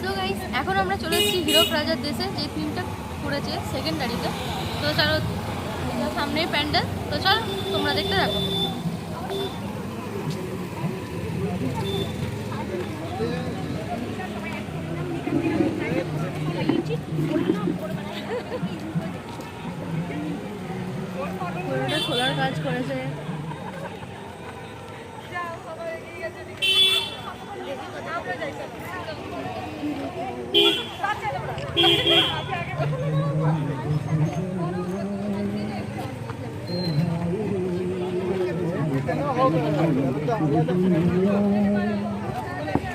So guys এখন আমরা চলে এসেছি হিরক রাজার দেশে, যে ফিল্মটা করেছে সেকেন্ডারিতে তো চলো, সামনেই প্যান্ডেল। তো চলো, তোমরা দেখতে থাকো। সোলার কাজ করেছে।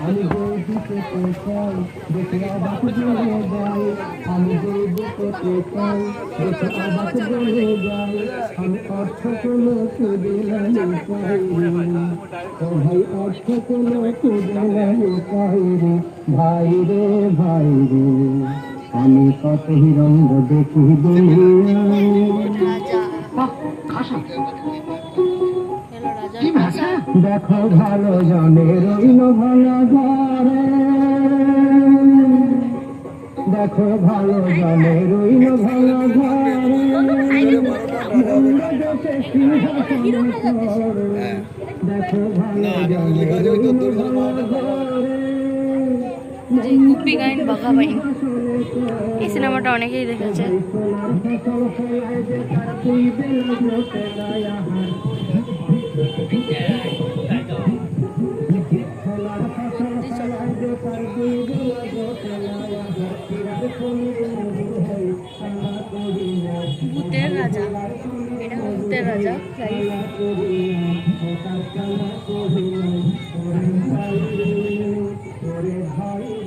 আমি বৌদি পেতে চাই দেখে অবাক বলে যাই আমি বৌদি পেতে দেখে অবাক বলে যাই আমি অর্থ কোনো কুদিলাম ভাই অর্থ কুদিলাম ভাই রে ভাই রে আমি কত রঙ্গ দেখি দেখো ভালো জানে রইল ভালো ঘরে দেখো ভালো জানে রইল ভালো ঘরে। দেখো ভালো জানে রইল ভালো ঘরে যে গুপি গাইন বাঘা বাইন এই সিনেমাটা অনেকেই দেখেছে। তার দুই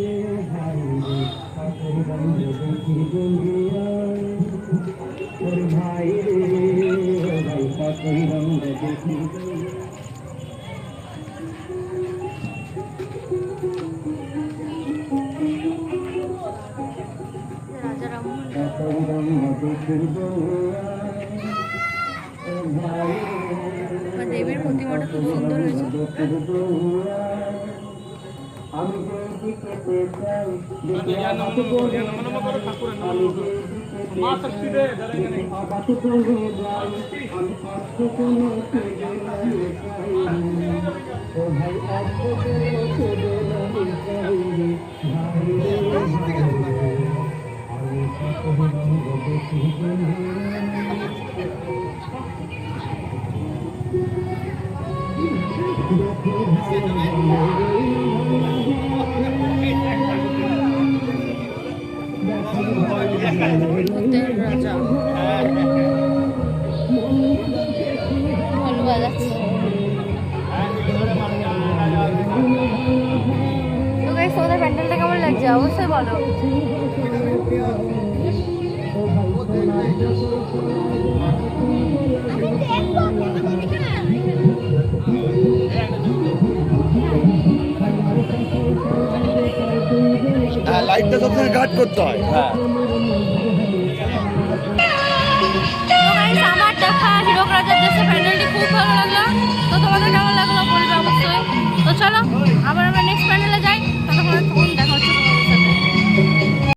দেবীর প্রতিমাটা খুব সুন্দর হয়েছে। আমি যে দিকে পেছাই দেখে অবাক বলে আমি যে দিকে পেছাই দেখে অবাক বলে যাই আমি অর্থ কোনো চাই ও ভাই অর্থ কোনো খুঁজে নাই চাই রে ভাই রে ভাই ভূতের তো গাইস তোমাদের প্যান্ডেলটা কেমন লাগছে? অবশ্যই বলো। লাইটটা সবসময় গার্ড করতে হয়। হ্যাঁ। আমার দেখা হিরো রাজার দেশে প্যান্ডেলটি খুব ভালো লাগল। তো তোমাদের কেমন লাগল বলবে অবশ্যই। তো চলো আবার